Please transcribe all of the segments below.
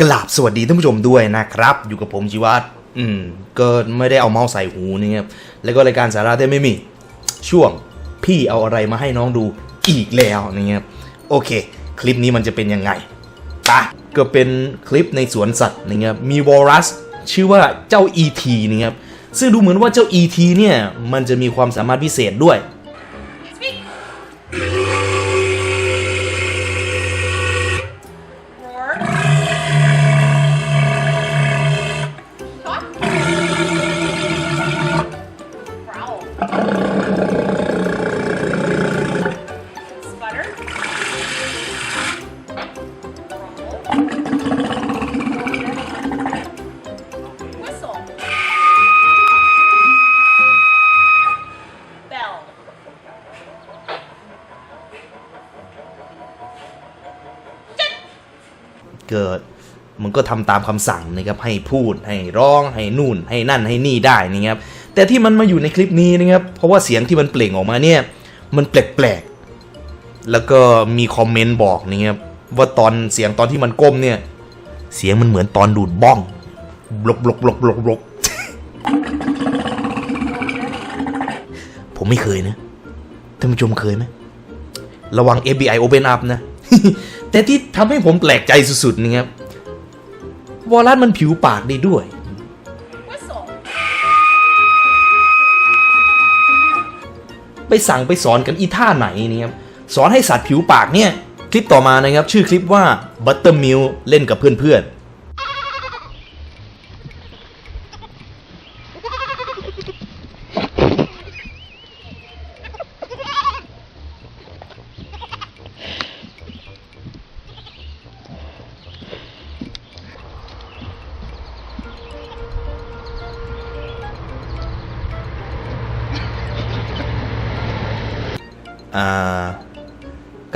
กราบสวัสดีท่านผู้ชมด้วยนะครับ อยู่กับผมชีวัตอืมก็ไม่ได้เอาเมาส์ใส่หูนะครับแล้วก็รายการสาระได้ไม่มี ช่วงพี่เอาอะไรมาให้น้องดูอีกแล้วนะครับโอเค คลิปนี้มันจะเป็นยังไงปะก็เป็นคลิปในสวนสัตว์นะครับมีวอรัสชื่อว่าเจ้า ET นะครับซึ่งดูเหมือนว่าเจ้า ET เนี่ยมันจะมีความสามารถพิเศษด้วย เกิด มันก็ทำตามคำสั่งนะครับให้พูดให้ร้องให้นู่น ให้นั่นให้นี่ได้นะครับแต่ที่มันมาอยู่ในคลิปนี้นะครับเพราะว่าเสียงที่มันเปล่งออกมาเนี่ยมันแปลกๆแล้วก็มีคอมเมนต์บอกนะครับว่าตอนเสียงตอนที่มันก้มเนี่ยเสียงมันเหมือนตอนดูดบ้องบลกบลกบลกบลกบลกผมไม่เคยนะท่านผู้ชมเคยไหมระวัง FBI Open Up นะ แต่ที่ทำให้ผมแปลกใจสุดๆนี่ครับวอลลัสมันผิวปากได้ด้วย ไปสั่งไปสอนกันอีท่าไหนนี่ครับสอนให้สัตว์ผิวปากเนี่ย คลิปต่อมานะครับ ชื่อคลิปว่าบัตเตอร์มิลเล่นกับเพื่อนๆ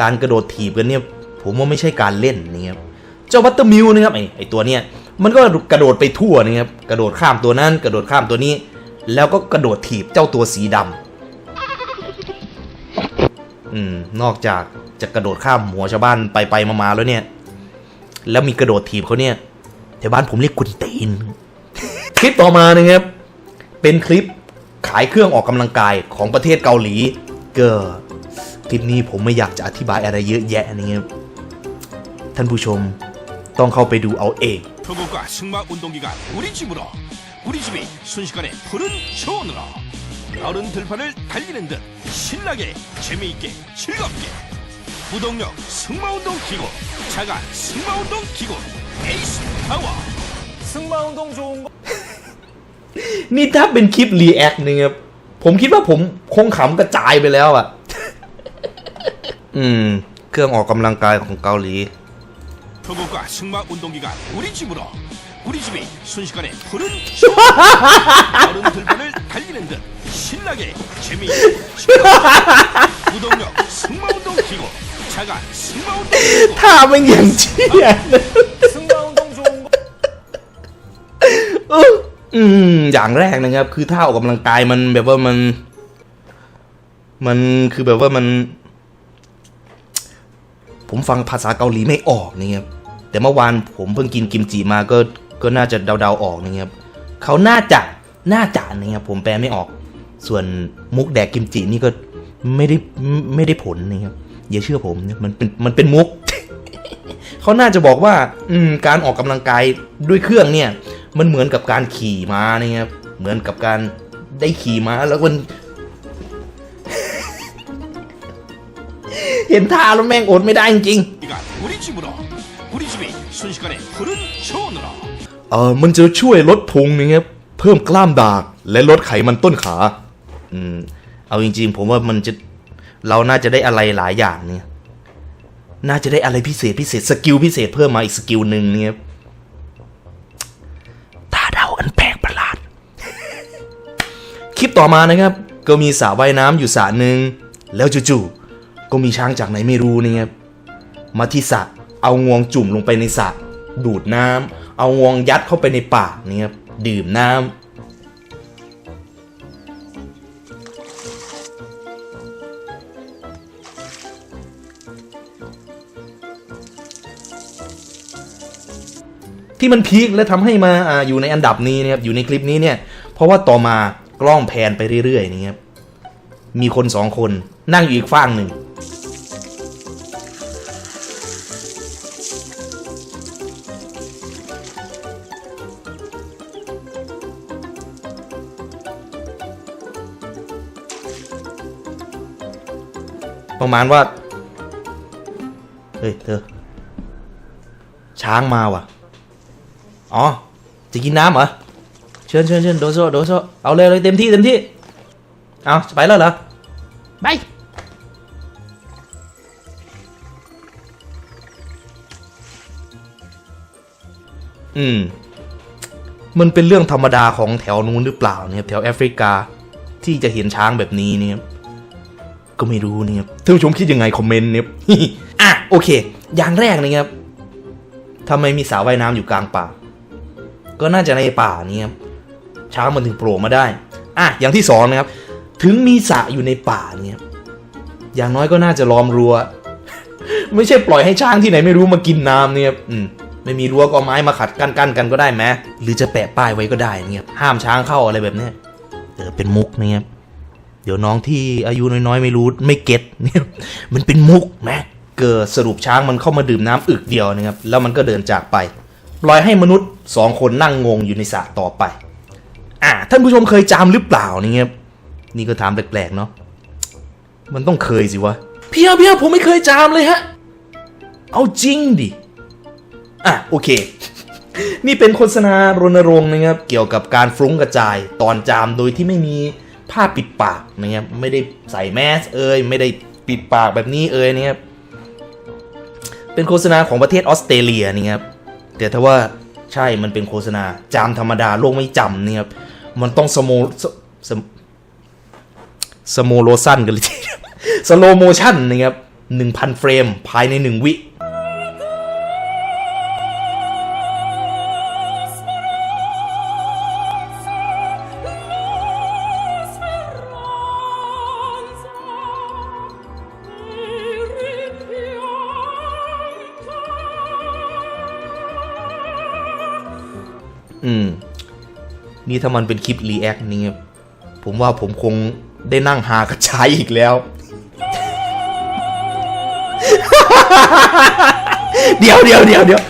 การกระโดดถีบกันเนี่ยผมว่าไม่ใช่การเล่นนะครับเจ้าบัตเตอร์มิลนะครับไอไอตัวเนี้ยมันก็กระโดดไปทั่วนะครับกระโดดข้ามตัวนั้น กระโดดข้ามตัวนี้ แล้วก็กระโดดถีบเจ้าตัวสีดำอืมนอกจากจะกระโดดข้ามหัวชาวบ้านไปไปมามาๆแล้วเนี่ย แล้วมีกระโดดถีบเขาเนี่ยแถวบ้านผมเรียกกุนตีนคลิปต่อมานะครับเป็นคลิปขายเครื่องออกกำลังกายของประเทศเกาหลีเก็ค ลิปนี้ผมไม่อยากจะอธิบายอะไรเยอะแยะนะครับท่านผู้ชมต้องเข้าไปดูเอาเอง 표고가 승마 운동기가 우리 집으로 우리 집이 순식간에 푸른 초원으로 어른 들판을 달리는 듯 신나게 재미있게 즐겁게 무동력 승마운동 기구 자가 승마운동 기구 에이스 파워 승마운동 좋은 거 นี่ถ้าเป็นคลิปรีแอคนะครับผมคิดว่าผมคงขำกระจายไปแล้วอ่ะ อืม เครื่องออกกำลังกายของเกาหลี 표고가 승마 운동기가 우리 집으로 우리 집이 순식간에 푸른 초원 어른 들판을 달리는 듯 신나게 재미있게 즐겁게 무동력 승마운동 기구 자가 승마운동 기구 ถ้าไม่อย่างเชี่ย 승마운동 좋은 거 เอออืม อย่างแรกนะครับ คือท่าออกกำลังกายมันแบบว่ามัน มันคือแบบว่ามัน ผมฟังภาษาเกาหลีไม่ออกนะครับแต่เมื่อวานผมเพิ่งกินกิมจิมาก็ก็น่าจะเดาๆออกนะครับเขาน่าจะน่าจะนะครับผมแปลไม่ออก ส่วนมุกแดกกิมจินี่ก็ไม่ได้ไม่ได้ผลนะครับอย่าเชื่อผมนะมันเป็นมันเป็นมุกเขาน่าจะบอกว่า อืมการออกกำลังกายด้วยเครื่องเนี่ย มันเหมือนกับการขี่ม้านะครับเหมือนกับการได้ขี่ม้าแล้วมัน เห็นท่าแล้วแม่งอดไม่ได้จริงเออมันจะช่วยลดพุงนี่ครับเพิ่มกล้ามดากและลดไขมันต้นขา อืม เอาจริง ๆ ผมว่ามันจะเราน่าจะได้อะไรหลายอย่างเนี่ย น่าจะได้อะไรพิเศษพิเศษสกิลพิเศษเพิ่มมาอีกสกิลหนึ่งเนี่ยตาเดาอันแปลกประหลาด คลิปต่อมานะครับ ก็มีสาว่ายน้ำอยู่สระหนึ่งแล้วจู่ๆ ก็มีช้างจากไหนไม่รู้นะครับมาที่สระเอางวงจุ่มลงไปในสระดูดน้ำเอางวงยัดเข้าไปในปากนะครับดื่มน้ำที่มันพีคและทำให้มาออยู่ในอันดับนี้นะครับอยู่ในคลิปนี้เนี่ย เพราะว่าต่อมากล้องแพนไปเรื่อยๆนี่ครับมีคนสองคนนั่งอยู่อีกฝั่งหนึ่ง ประมาณว่า เฮ้ยเธอ ช้างมาว่ะ อ๋อ จะกินน้ำเหรอ เชิญเชิญเชิญโดโซโดโซเอาเลยเลยเต็มที่เต็มที่ เอาจะไปแล้วเหรอ ไป อืม มันเป็นเรื่องธรรมดาของแถวนู้นหรือเปล่าเนี่ยแถวแอฟริกาที่จะเห็นช้างแบบนี้เนี่ย ก็ไม่รู้เนี่ยท่านผู้ชมคิดยังไงคอมเมนต์เนี่ยอะโอเค อย่างแรกนะครับทำไมมีสระว่ายน้ำอยู่กลางป่า ก็น่าจะในป่านี่ครับช้างมันถึงโผล่มาได้ อะอย่างที่สองนะครับ ถึงมีสระอยู่ในป่าเนี่ยอย่างน้อยก็น่าจะล้อมรั้ว ไม่ใช่ปล่อยให้ช้างที่ไหนไม่รู้มากินน้ำเนี่ยครับอืมไม่มีรั้วก็เอาไม้มาขัดกั้นกันกันก็ได้ไหมหรือจะแปะป้ายไว้ก็ได้เนี่ยห้ามช้างเข้าอะไรแบบเนี้ยเออเป็นมุกเนี่ย เดี๋ยวน้องที่อายุน้อยๆ ไม่รู้ไม่เก็ตเนี่ยมันเป็นมุกนะเกิดสรุปช้างมันเข้ามาดื่มน้ำอึกเดียวนะครับ แล้วมันก็เดินจากไปปล่อยให้มนุษย์สองคนนั่งงงอยู่ในสระต่อไป อ่าท่านผู้ชมเคยจามหรือเปล่านี่ครับนี่ก็ถามแปลกๆเนาะมันต้องเคยสิวะเพียเพียผมไม่เคยจามเลยฮะ เอาจริงดิ อะ โอเค นี่เป็นโฆษณารณรงค์นะครับ เกี่ยวกับการฟรุ้งกระจาย ตอนจามโดยที่ไม่มี ผ้าปิดปากนะครับไม่ได้ใส่แมสเอ่ยไม่ได้ปิดปากแบบนี้เอ่ยนะครับเป็นโฆษณาของประเทศออสเตรเลียนี่ครับแต่ถ้าว่าใช่มันเป็นโฆษณาจามธรรมดาโลกไม่จำนี่ครับมันต้องสโมสสสโมโลซันกันเลยทีสโลโมชั่นนะครับหนึ่งพันเฟรมภายในหนึ่งวิ อืม นี่ถ้ามันเป็นคลิปรีแอคนี่ผมว่าผมคงได้นั่งหากระชายอีกแล้ว เดี๋ยวเดี๋ยวเดี๋ยวเดี๋ยว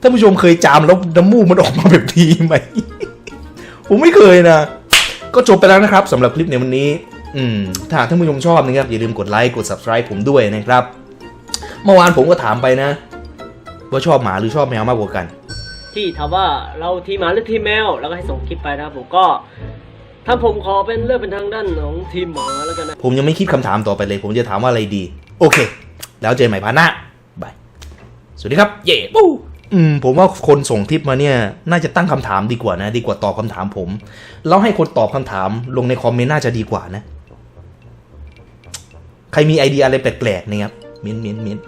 ท่านผู้ชมเคยจามแล้วน้ำมูกมันออกมาแบบนี้ไหม ผมไม่เคยนะ ก็จบไปแล้วนะครับสำหรับคลิปในวันนี้ อืม ถ้าหากท่านผู้ชมชอบนะครับ อย่าลืมกดไลค์ กด subscribe ผมด้วยนะครับ เมื่อวานผมก็ถามไปนะ ว่าชอบหมาหรือชอบแมวมากกว่ากัน ที่ถามว่าเราทีมหมาหรือทีมแมวแล้วก็ให้ส่งคลิปไปนะครับผมก็ถ้าผมขอเป็นเลือกเป็นทางด้านของทีมหมาแล้วกันนะ ผมยังไม่คิดคำถามต่อไปเลย ผมจะถามว่าอะไรดี โอเค แล้วเจอกันใหม่พาร์ทหน้าบาย สวัสดีครับ เย่ปู้อืม ผมว่าคนส่งทิปมาเนี่ย น่าจะตั้งคำถามดีกว่านะ ดีกว่าตอบคำถามผม แล้วให้คนตอบคำถามลงในคอมเมนต์น่าจะดีกว่านะ ใครมีไอเดียอะไรแปลกๆเนี่ยครับ เม้นเม้นเม้น